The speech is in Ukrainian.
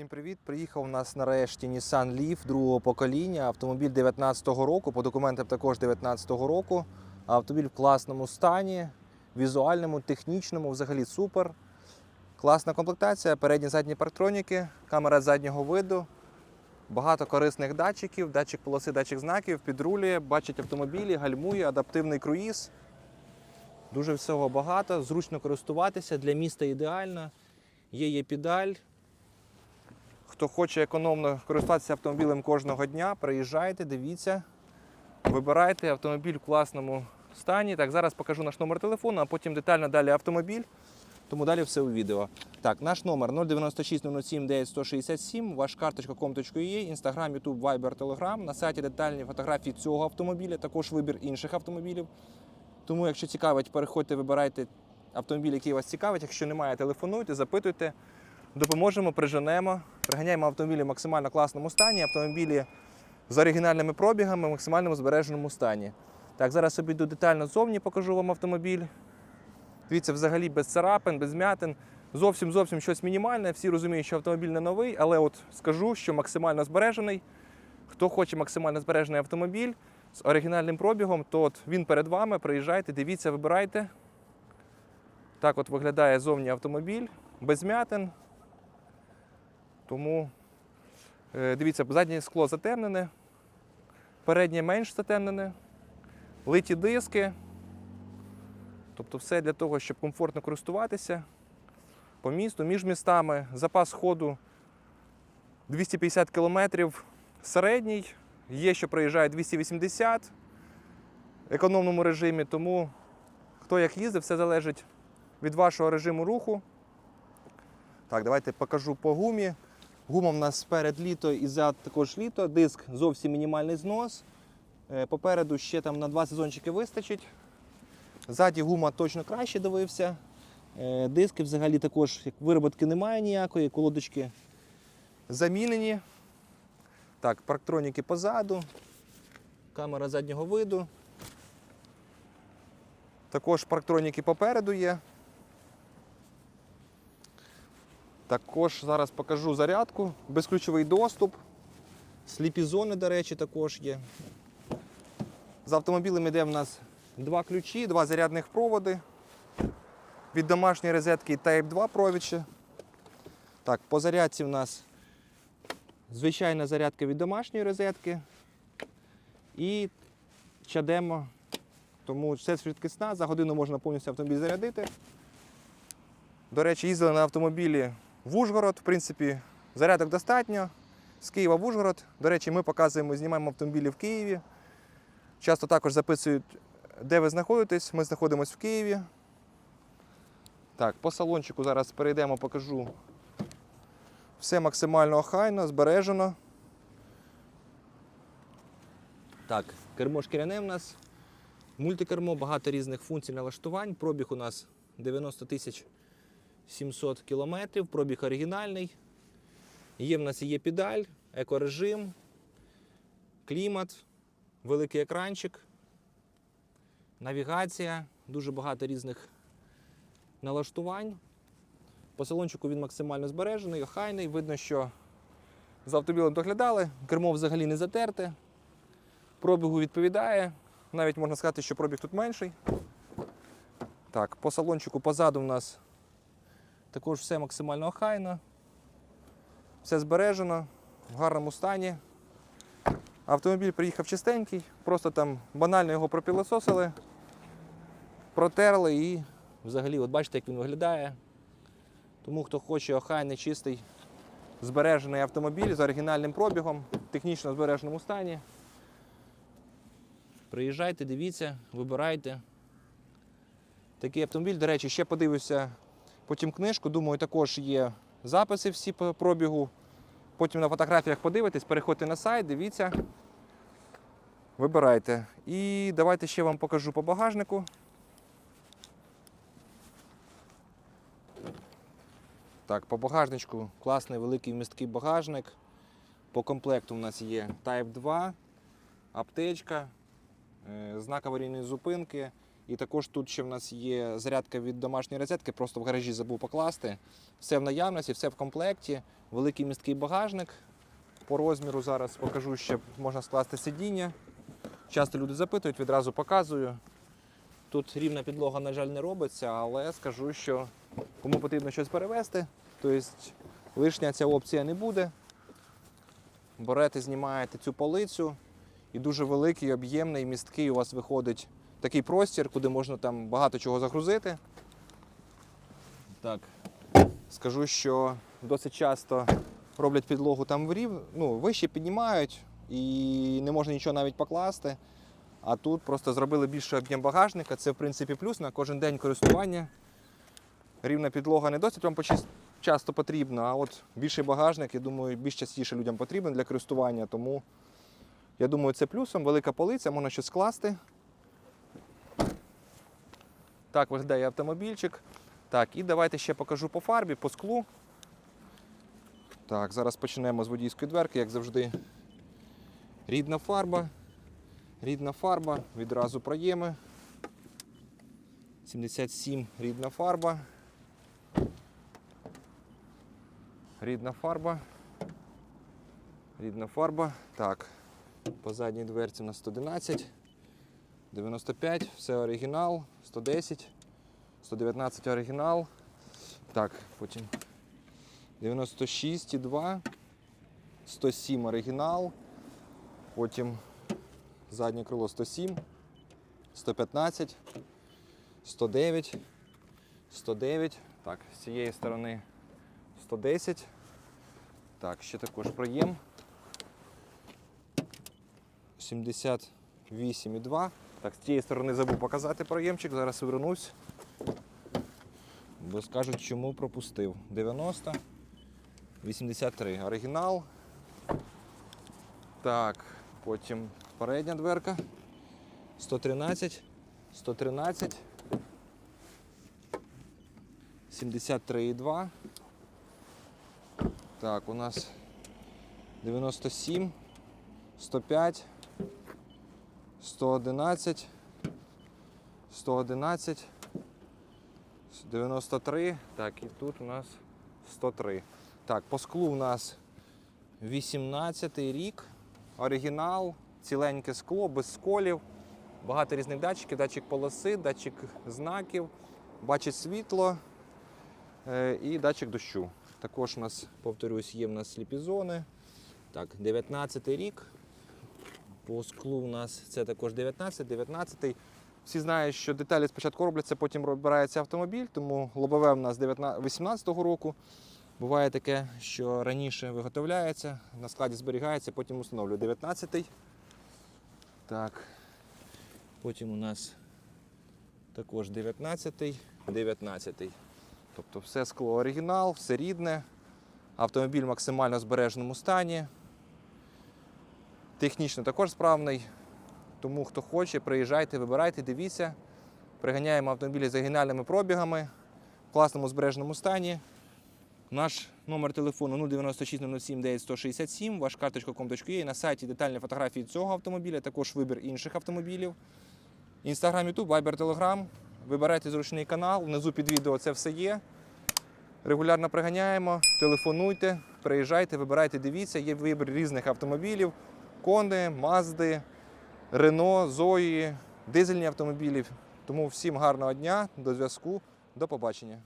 Всім привіт! Приїхав у нас нарешті Nissan Leaf другого покоління. Автомобіль 19-го року, по документам також 19-го року. Автомобіль в класному стані, візуальному, технічному, взагалі супер. Класна комплектація, передні задні парктроніки, камера заднього виду, багато корисних датчиків, датчик полоси, датчик знаків, підрулює, бачить автомобілі, гальмує, адаптивний круїз. Дуже всього багато, зручно користуватися, для міста ідеально. Є є педаль, Хто хоче економно користуватися автомобілем кожного дня, приїжджайте, дивіться, вибирайте автомобіль в класному стані. Так, зараз покажу наш номер телефону, а потім детально далі автомобіль. Тому далі все у відео. Так, наш номер 096 07 9167, ваш карточка com.ua, Інстаграм, Ютуб, Viber, Telegram. На сайті детальні фотографії цього автомобіля, також вибір інших автомобілів. Тому, якщо цікавить, переходьте, вибирайте автомобіль, який вас цікавить. Якщо немає, телефонуйте, запитуйте. Допоможемо, приженемо, приганяємо автомобілі в максимально класному стані, автомобілі з оригінальними пробігами в максимальному збереженому стані. Так, зараз обійду детально ззовні, покажу вам автомобіль. Дивіться, взагалі без царапин, без м'ятин. Зовсім зовсім щось мінімальне. Всі розуміють, що автомобіль не новий, але от скажу, що максимально збережений. Хто хоче максимально збережений автомобіль з оригінальним пробігом, то от він перед вами. Приїжджайте, дивіться, вибирайте. Так от виглядає зовні автомобіль, без м'ятин. Тому е, дивіться, заднє скло затемнене, переднє менш затемнене, литі диски. Тобто все для того, щоб комфортно користуватися по місту, між містами. Запас ходу 250 км середній. Є, що проїжджає 280 в економному режимі, тому хто як їздить, все залежить від вашого режиму руху. Так, давайте покажу по гумі. Гума в нас сперед літо і зад також літо. Диск зовсім мінімальний знос. Е, Попереду ще там на два сезончики вистачить. Ззаді гума точно краще дивився. Е, Диски взагалі також як вироботки немає ніякої, колодочки замінені. Так, парктроніки позаду, камера заднього виду. Також парктроніки попереду є. Також зараз покажу зарядку, безключовий доступ. Сліпі зони, до речі, також є. З автомобілем йде в нас два ключі, два зарядних проводи. Від домашньої розетки Type 2 провід ще. Так, по зарядці в нас звичайна зарядка від домашньої розетки і чадемо. Тому все швидкісна, за годину можна повністю автомобіль зарядити. До речі, їздили на автомобілі в Ужгород. В принципі, зарядок достатньо. З Києва в Ужгород. До речі, ми показуємо, знімаємо автомобілі в Києві. Часто також записують, де ви знаходитесь. Ми знаходимося в Києві. Так, по салончику зараз перейдемо, покажу. Все максимально охайно, збережено. Так, кермо шкіряне в нас. Мультикермо, багато різних функцій налаштувань. Пробіг у нас 90 тисяч 700 кілометрів, пробіг оригінальний. Є в нас є педаль, екорежим, клімат, великий екранчик, навігація, дуже багато різних налаштувань. По салончику він максимально збережений, охайний. Видно, що за автомобілем доглядали, кермо взагалі не затерте, пробігу відповідає. Навіть можна сказати, що пробіг тут менший. Так, по салончику позаду у нас також все максимально охайно. Все збережено, в гарному стані. Автомобіль приїхав чистенький, просто там банально його пропілососили, протерли і взагалі, от бачите, як він виглядає. Тому хто хоче охайний, чистий, збережений автомобіль з оригінальним пробігом, технічно збереженому стані. Приїжджайте, дивіться, вибирайте. Такий автомобіль, до речі, ще подивився потім книжку. Думаю, також є записи всі по пробігу. Потім на фотографіях подивитесь, переходьте на сайт, дивіться. Вибирайте. І давайте ще вам покажу по багажнику. Так, по багажничку класний великий місткий багажник. По комплекту у нас є Type 2, аптечка, е, знак аварійної зупинки І також тут ще в нас є зарядка від домашньої розетки, просто в гаражі забув покласти. Все в наявності, все в комплекті. Великий місткий багажник. По розміру зараз покажу, ще можна скласти сидіння. Часто люди запитують, відразу показую. Тут рівна підлога, на жаль, не робиться, але скажу, що кому потрібно щось перевезти, тобто лишня ця опція не буде. Берете, знімаєте цю полицю, і дуже великий, об'ємний, місткий у вас виходить такий простір, куди можна там багато чого загрузити. Так. Скажу, що досить часто роблять підлогу там в рів, ну, вище піднімають і не можна нічого навіть покласти. А тут просто зробили більший об'єм багажника. Це в принципі плюс на кожен день користування. Рівна підлога не досить вам часто потрібна, а от більший багажник, я думаю, більш частіше людям потрібен для користування. Тому я думаю, це плюсом. Велика полиця, можна щось скласти. Так виглядає автомобільчик. Так, і давайте ще покажу по фарбі, по склу. Так, зараз почнемо з водійської дверки, як завжди. Рідна фарба. Рідна фарба, відразу проєми. 77 рідна фарба. Рідна фарба. Рідна фарба. Так. По задній дверці у нас 111, 95, все оригінал, 110, 119 оригінал. Так, потім 96,2, 107 оригінал. Потім заднє крило 107, 115, 109, 109. Так, з цієї сторони 110. Так, ще також проєм. 78,2. Так, з цієї сторони забув показати проємчик, зараз вернусь. Бо скажуть, чому пропустив. 90, 83. Оригінал. Так, потім передня дверка. 113, 113, 73,2. Так, у нас 97, 105, 111, 111, 93. Так, і тут у нас 103. Так, по склу у нас 18 рік. Оригінал, ціленьке скло, без сколів. Багато різних датчиків, датчик полоси, датчик знаків, бачить світло е, і датчик дощу. Також у нас, повторюсь, є в нас сліпі зони. Так, 19 рік. По склу у нас це також 19, 19. Всі знають, що деталі спочатку робляться, потім розбирається автомобіль, тому лобове у нас 19 18-го року. Буває таке, що раніше виготовляється, на складі зберігається, потім встановлює 19-й. Так. Потім у нас також 19-й, 19-й. Тобто все скло оригінал, все рідне. Автомобіль в максимально збереженому стані. Технічно також справний. Тому хто хоче, приїжджайте, вибирайте, дивіться. Приганяємо автомобілі з оригінальними пробігами в класному збереженому стані. Наш номер телефону 096 07 9167, ваш карточка.com.ua на сайті детальні фотографії цього автомобіля, також вибір інших автомобілів. Інстаграм, Ютуб, Вайбер, Телеграм. Вибирайте зручний канал, внизу під відео це все є. Регулярно приганяємо, телефонуйте, приїжджайте, вибирайте, дивіться, є вибір різних автомобілів: Конди, Мазди, Рено, Зої, дизельні автомобілі. Тому всім гарного дня, до зв'язку, до побачення.